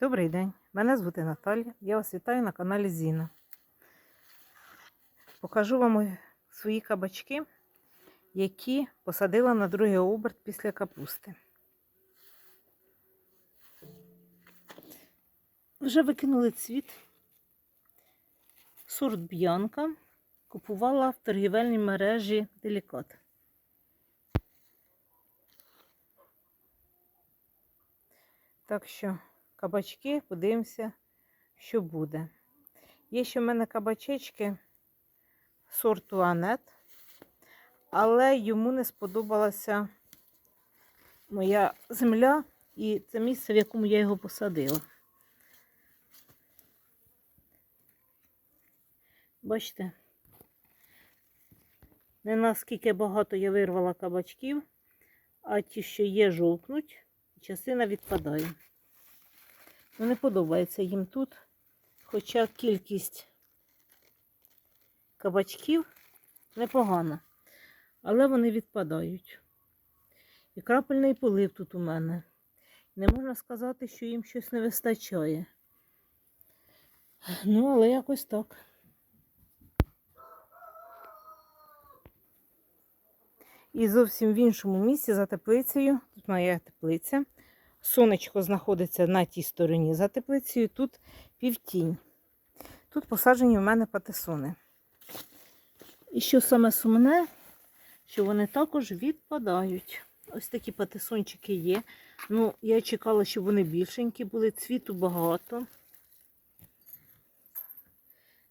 Добрий день, мене звати Наталя. Я вас вітаю на каналі Зіна. Покажу вам свої кабачки, які посадила на другий оберт після капусти. Вже викинули цвіт. Сорт Б'янка. Купувала в торгівельній мережі Делікат. Так що кабачки, подивимося, що буде. Є ще в мене кабачечки сорту Анет, але йому не сподобалася моя земля і це місце, в якому я його посадила. Бачите, не наскільки багато я вирвала кабачків, а ті, що є, жовкнуть, частина відпадає. Ну, не подобається їм тут, хоча кількість кабачків непогана, але вони відпадають. І крапельний полив тут у мене. Не можна сказати, що їм щось не вистачає. Ну, але якось так. І зовсім в іншому місці за теплицею. Тут моя теплиця. Сонечко знаходиться на тій стороні за теплицею, тут півтінь. Тут посаджені в мене патисони. І що саме сумне, що вони також відпадають. Ось такі патисончики є. Ну, я чекала, щоб вони більшенькі були, цвіту багато.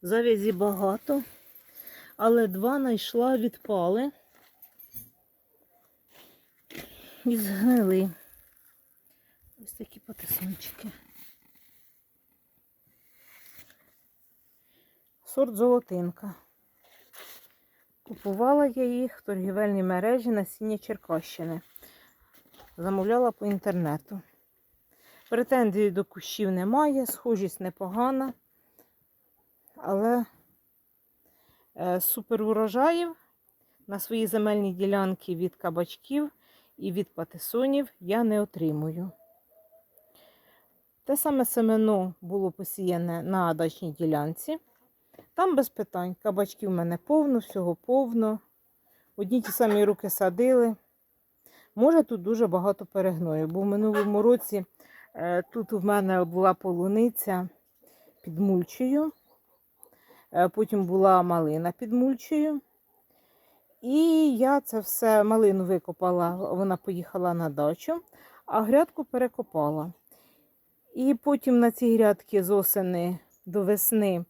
Завязі багато. Але два знайшла, відпали і згнили. Ось такі патисончики. Сорт золотинка. Купувала я їх в торгівельній мережі насіння Черкащини. Замовляла по інтернету. Претензій до кущів немає, схожість непогана, але е, супер урожаїв на свої земельні ділянки від кабачків і від патисонів я не отримую. Те саме семено було посіяне на дачній ділянці. Там без питань. Кабачків в мене повно, всього повно. Одні ті самі руки садили. Може, тут дуже багато перегною, бо в минулому році е, тут в мене була полуниця під мульчею, е, потім була малина під мульчею. І я це все малину викопала, вона поїхала на дачу, а грядку перекопала. І потім на ці грядки з осени до весни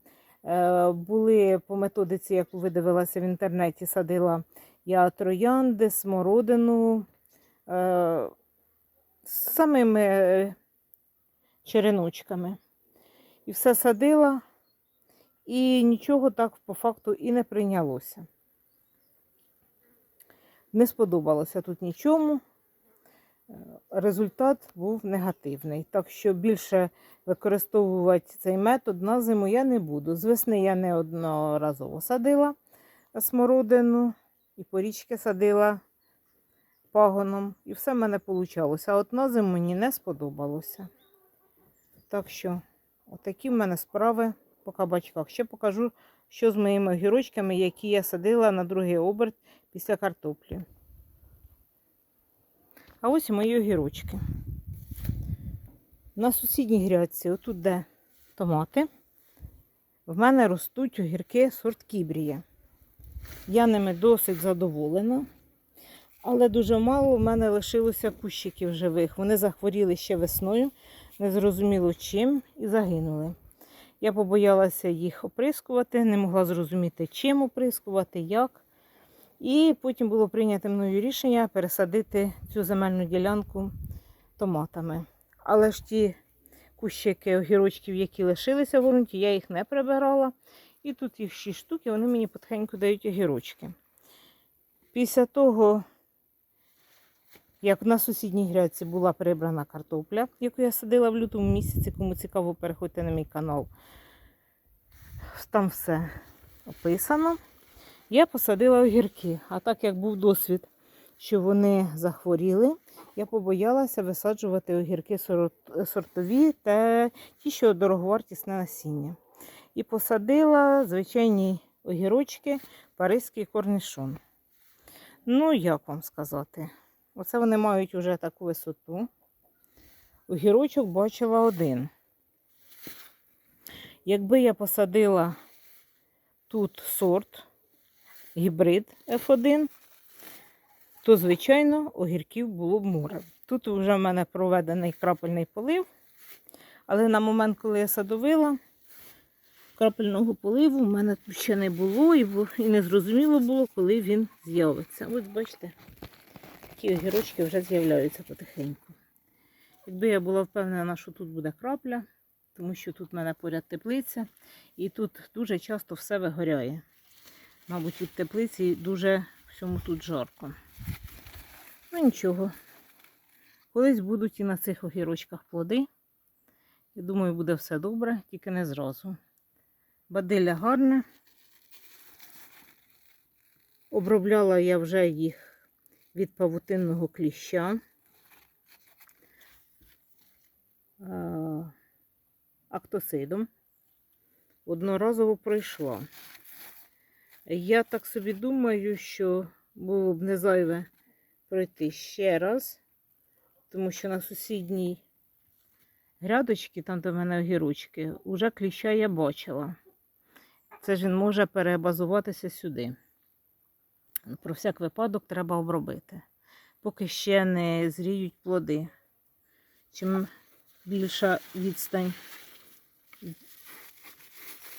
е, були по методиці, яку видивилася в інтернеті, садила я троянди, смородину е, з самими е, череночками. І все садила, і нічого так по факту і не прийнялося. Не сподобалося тут нічому. Результат був негативний. Так що більше використовувати цей метод на зиму я не буду. З весни я неодноразово садила смородину і порічки садила пагоном. І все в мене вийшло. А от на зиму мені не сподобалося. Так що, отакі в мене справи по кабачках. Ще покажу, що з моїми огірочками, які я садила на другий оберт після картоплі. А ось мої огірочки. На сусідній грядці, отут де томати, в мене ростуть огірки сорт кібрія. Я ними досить задоволена, але дуже мало в мене лишилося кущиків живих. Вони захворіли ще весною, незрозуміло чим, і загинули. Я побоялася їх оприскувати, не могла зрозуміти, чим оприскувати, як. І потім було прийнято мною рішення пересадити цю земельну ділянку томатами. Але ж ті кущики огірочків, які лишилися в ґрунті, я їх не прибирала. І тут їх 6 штук, і вони мені потихеньку дають огірочки. Після того, як на сусідній грядці була прибрана картопля, яку я садила в лютому місяці, кому цікаво, переходьте на мій канал. Там все описано. Я посадила огірки, а так як був досвід, що вони захворіли, я побоялася висаджувати огірки сортові та ті, що дороговартісне насіння. І посадила звичайні огірочки, паризький корнішон. Ну, як вам сказати? Оце вони мають уже таку висоту. Огірочок бачила один. Якби я посадила тут сорт, гібрид F1, то, звичайно, огірків було б море. Тут вже в мене проведений крапельний полив, але на момент, коли я садовила, крапельного поливу в мене тут ще не було і, не зрозуміло було, коли він з'явиться. Ось бачите, такі огірочки вже з'являються потихеньку. Якби я була впевнена, що тут буде крапля, тому що тут в мене поряд теплиця, і тут дуже часто все вигоряє. Мабуть, від теплиці дуже всьому тут жарко. Ну нічого. Колись будуть і на цих огірочках плоди. Я думаю, буде все добре, тільки не зразу. Бадилля гарне. Обробляла я вже їх від павутинного кліща. Актосидом. Одноразово пройшла. Я так собі думаю, що було б не зайве пройти ще раз, тому що на сусідній грядочці, там в мене огірочки, уже кліща я бачила. Це ж він може перебазуватися сюди. Про всяк випадок треба обробити, поки ще не зріють плоди. Чим більша відстань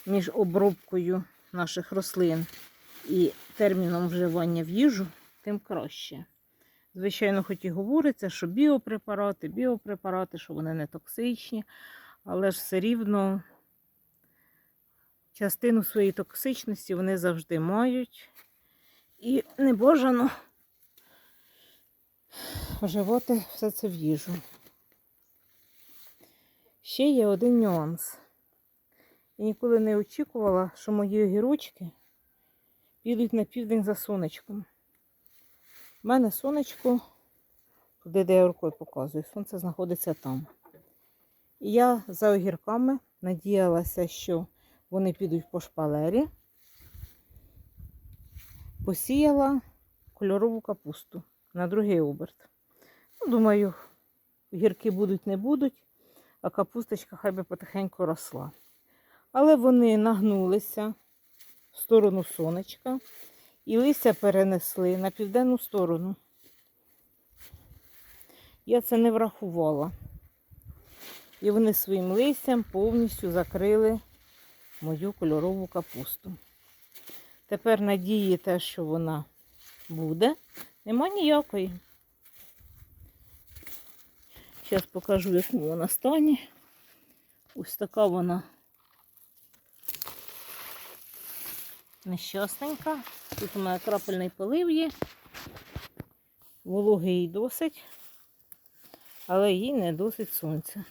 між обробкою наших рослин і терміном вживання в їжу, тим краще. Звичайно, хоч і говориться, що біопрепарати, біопрепарати, що вони не токсичні, але ж все рівно частину своєї токсичності вони завжди мають. І не бажано вживати все це в їжу. Ще є один нюанс. Я ніколи не очікувала, що мої огірочки підуть на південь за сонечком. У мене сонечко, туди, де я рукою показую, сонце знаходиться там. І я за огірками надіялася, що вони підуть по шпалері. Посіяла кольорову капусту на другий оберт. Ну, думаю, гірки будуть, не будуть, а капусточка хай би потихеньку росла. Але вони нагнулися в сторону сонечка і листя перенесли на південну сторону. Я це не врахувала. І вони своїм листям повністю закрили мою кольорову капусту. Тепер надії те, що вона буде, нема ніякої. Зараз покажу, в вона стані. Ось така вона нещасненька. Тут у мене крапельний полив є. Вологи їй досить, але їй не досить сонця.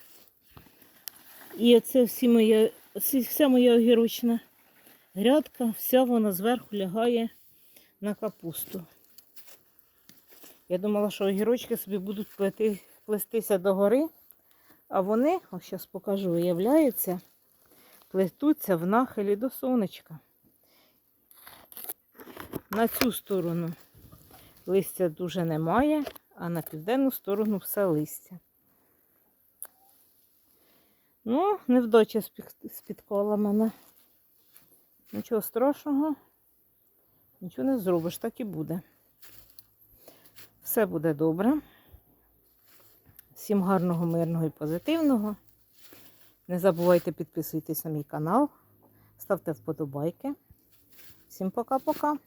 І оце всі моя, вся моя огірочна грядка, вся вона зверху лягає на капусту. Я думала, що огірочки собі будуть плести, плестися догори, а вони, ось зараз покажу, виявляються, плетуться в нахилі до сонечка. На цю сторону листя дуже немає, а на південну сторону все листя. Ну, невдача спік- спіткала мене. Нічого страшного, нічого не зробиш, так і буде. Все буде добре. Всім гарного, мирного і позитивного. Не забувайте підписуйтесь на мій канал, ставте вподобайки. Всім пока-пока.